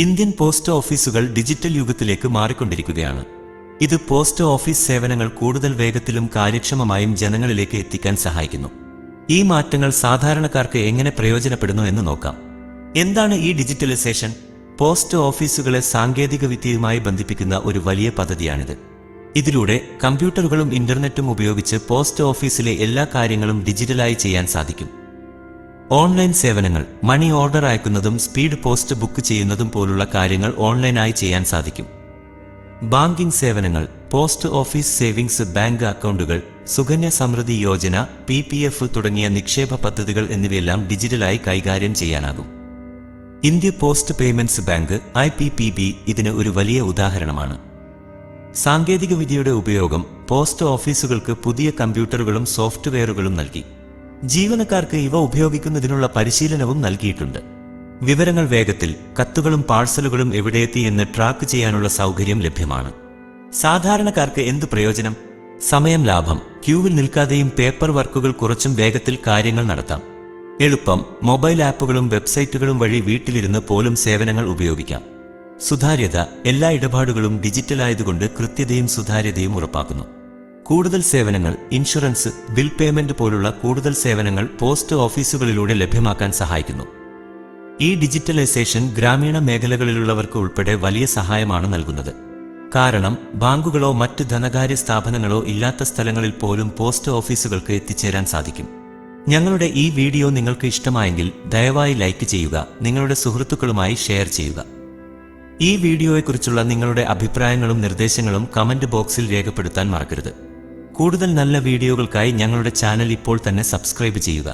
Indian post ഓഫീസുകൾ digital യുഗത്തിലേക്ക് മാറിക്കൊണ്ടിരിക്കുകയാണ്. ഇത് പോസ്റ്റ് ഓഫീസ് സേവനങ്ങൾ കൂടുതൽ വേഗത്തിലും കാര്യക്ഷമമായും ജനങ്ങളിലേക്ക് എത്തിക്കാൻ സഹായിക്കുന്നു. ഈ മാറ്റങ്ങൾ സാധാരണക്കാർക്ക് എങ്ങനെ പ്രയോജനപ്പെടുന്നു എന്ന് നോക്കാം. എന്താണ് ഈ ഡിജിറ്റലൈസേഷൻ? പോസ്റ്റ് ഓഫീസുകളെ സാങ്കേതിക വിദ്യയുമായി ബന്ധിപ്പിക്കുന്ന ഒരു വലിയ പദ്ധതിയാണിത്. ഇതിലൂടെ കമ്പ്യൂട്ടറുകളും ഇന്റർനെറ്റും ഉപയോഗിച്ച് പോസ്റ്റ് ഓഫീസിലെ എല്ലാ കാര്യങ്ങളും ഡിജിറ്റലായി ചെയ്യാൻ സാധിക്കും. ഓൺലൈൻ സേവനങ്ങൾ മണി ഓർഡർ അയക്കുന്നതും സ്പീഡ് പോസ്റ്റ് ബുക്ക് ചെയ്യുന്നതും പോലുള്ള കാര്യങ്ങൾ ഓൺലൈനായി ചെയ്യാൻ സാധിക്കും. ബാങ്കിംഗ് സേവനങ്ങൾ പോസ്റ്റ് ഓഫീസ് സേവിങ്സ് ബാങ്ക് അക്കൗണ്ടുകൾ Sukanya Samriddhi Yojana P P F തുടങ്ങിയ നിക്ഷേപ പദ്ധതികൾ എന്നിവയെല്ലാം ഡിജിറ്റലായി കൈകാര്യം ചെയ്യാനാകും. India post payments bank I P P B ഇതിന് ഒരു വലിയ ഉദാഹരണമാണ്. സാങ്കേതികവിദ്യയുടെ ഉപയോഗം പോസ്റ്റ് ഓഫീസുകൾക്ക് പുതിയ കമ്പ്യൂട്ടറുകളും സോഫ്റ്റ്വെയറുകളും നൽകി. ജീവനക്കാർക്ക് ഇവ ഉപയോഗിക്കുന്നതിനുള്ള പരിശീലനവും നൽകിയിട്ടുണ്ട്. വിവരങ്ങൾ വേഗത്തിൽ കത്തുകളും പാഴ്സലുകളും എവിടെയെത്തി എന്ന് ട്രാക്ക് ചെയ്യാനുള്ള സൗകര്യം ലഭ്യമാണ്. സാധാരണക്കാർക്ക് എന്ത് പ്രയോജനം? സമയം ലാഭം. ക്യൂവിൽ നിൽക്കാതെയും പേപ്പർ വർക്കുകൾ കുറച്ചും വേഗത്തിൽ കാര്യങ്ങൾ നടത്താം. എളുപ്പം മൊബൈൽ ആപ്പുകളും വെബ്സൈറ്റുകളും വഴി വീട്ടിലിരുന്ന് പോലും സേവനങ്ങൾ ഉപയോഗിക്കാം. സുതാര്യത എല്ലാ ഇടപാടുകളും ഡിജിറ്റലായതുകൊണ്ട് കൃത്യതയും സുതാര്യതയും ഉറപ്പാക്കുന്നു. കൂടുതൽ സേവനങ്ങൾ ഇൻഷുറൻസ് ബിൽ പേയ്മെന്റ് പോലുള്ള കൂടുതൽ സേവനങ്ങൾ പോസ്റ്റ് ഓഫീസുകളിലൂടെ ലഭ്യമാക്കാൻ സഹായിക്കുന്നു. ഈ ഡിജിറ്റലൈസേഷൻ ഗ്രാമീണ മേഖലകളിലുള്ളവർക്ക് ഉൾപ്പെടെ വലിയ സഹായമാണ് നൽകുന്നത്. കാരണം ബാങ്കുകളോ മറ്റ് ധനകാര്യ സ്ഥാപനങ്ങളോ ഇല്ലാത്ത സ്ഥലങ്ങളിൽ പോലും പോസ്റ്റ് ഓഫീസുകൾക്ക് എത്തിച്ചേരാൻ സാധിക്കും. ഞങ്ങളുടെ ഈ വീഡിയോ നിങ്ങൾക്ക് ഇഷ്ടമായെങ്കിൽ ദയവായി ലൈക്ക് ചെയ്യുക നിങ്ങളുടെ സുഹൃത്തുക്കളുമായി ഷെയർ ചെയ്യുക. ഈ വീഡിയോയെക്കുറിച്ചുള്ള നിങ്ങളുടെ അഭിപ്രായങ്ങളും നിർദ്ദേശങ്ങളും കമന്റ് ബോക്സിൽ രേഖപ്പെടുത്താൻ മറക്കരുത്. കൂടുതൽ നല്ല വീഡിയോകൾക്കായി ഞങ്ങളുടെ ചാനൽ ഇപ്പോൾ തന്നെ സബ്സ്ക്രൈബ് ചെയ്യുക